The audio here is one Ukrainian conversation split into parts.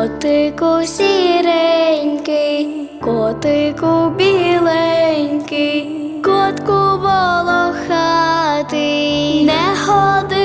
Котику сіренький, котику біленький, котку волохатий, не ходи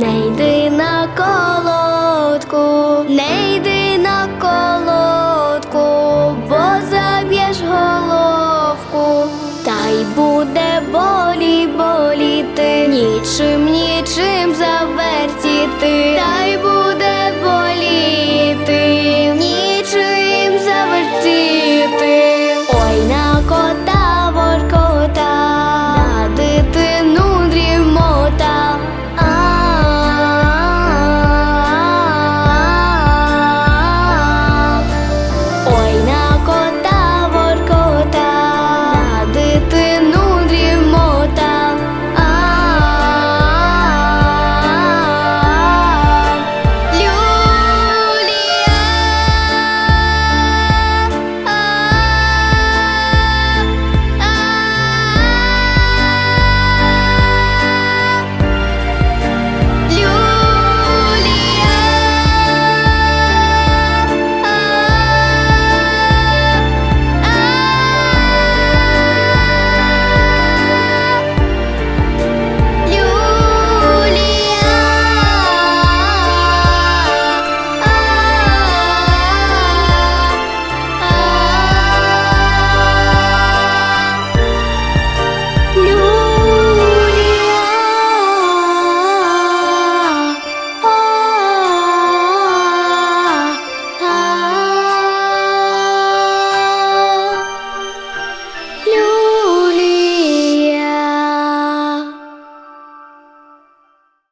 котку,